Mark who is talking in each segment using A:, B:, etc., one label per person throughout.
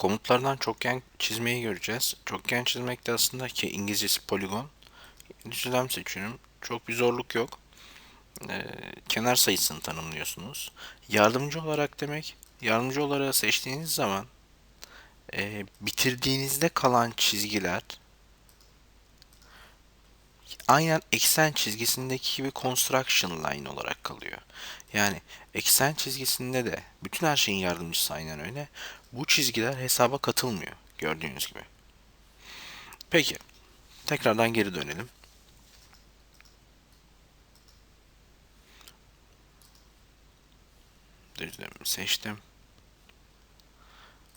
A: Komutlardan çokgen çizmeyi göreceğiz. Çokgen çizmek de aslında ki İngilizcesi poligon. Düzlem seçiyorum. Çok bir zorluk yok. Ee, kenar sayısını tanımlıyorsunuz. Yardımcı olarak demek, yardımcı olarak seçtiğiniz zaman e, bitirdiğinizde kalan çizgiler aynen eksen çizgisindeki gibi construction line olarak kalıyor. Yani eksen çizgisinde de bütün her şeyin yardımcısı aynen öyle. Bu çizgiler hesaba katılmıyor gördüğünüz gibi. Peki tekrardan geri dönelim. Düzlemi seçtim.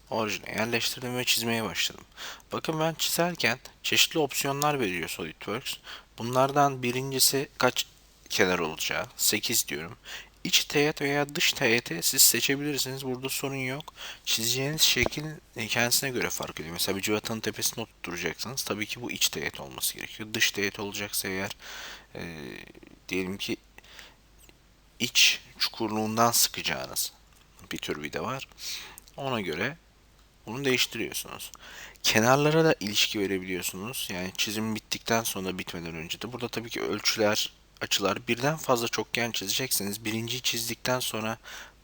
A: Orijine yerleştirdim ve çizmeye başladım. Bakın ben çizerken çeşitli opsiyonlar veriyor SolidWorks. Bunlardan birincisi kaç kenar olacağı. 8 diyorum. İç teğet veya dış teğeti siz seçebilirsiniz. Burada sorun yok. Çizeceğiniz şekil kendisine göre fark ediyor. Mesela bir cıvatanın tepesine oturtacaksınız. Tabii ki bu iç teğet olması gerekiyor. Dış teğet olacaksa eğer e, diyelim ki iç çukurluğundan sıkacağınız bir tür vida var. Ona göre bunu değiştiriyorsunuz. Kenarlara da ilişki verebiliyorsunuz. Yani çizim bittikten sonra bitmeden önce de. Burada tabii ki ölçüler, açılar birden fazla çokgen çizecekseniz birinciyi çizdikten sonra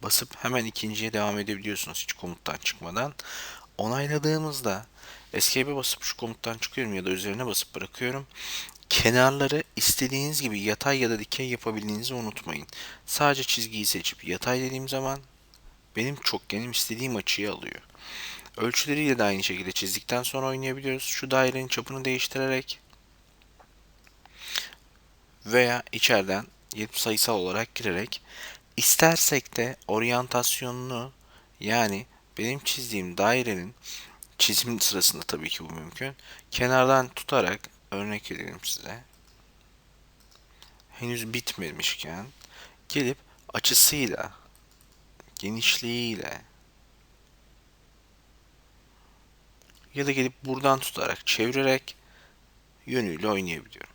A: basıp hemen ikinciye devam edebiliyorsunuz hiç komuttan çıkmadan. Onayladığımızda Escape'e basıp şu komuttan çıkıyorum ya da üzerine basıp bırakıyorum. Kenarları istediğiniz gibi yatay ya da dikey yapabildiğinizi unutmayın. Sadece çizgiyi seçip yatay dediğim zaman benim çokgenim istediğim açıyı alıyor. Ölçüleriyle de aynı şekilde çizdikten sonra oynayabiliyoruz. Şu dairenin çapını değiştirerek veya içeriden sayısal olarak girerek istersek de oryantasyonunu yani benim çizdiğim dairenin çizim sırasında tabii ki bu mümkün. Kenardan tutarak örnek edelim size. Henüz bitmemişken gelip açısıyla, genişliğiyle ya da gelip buradan tutarak çevirerek yönüyle oynayabiliyorum.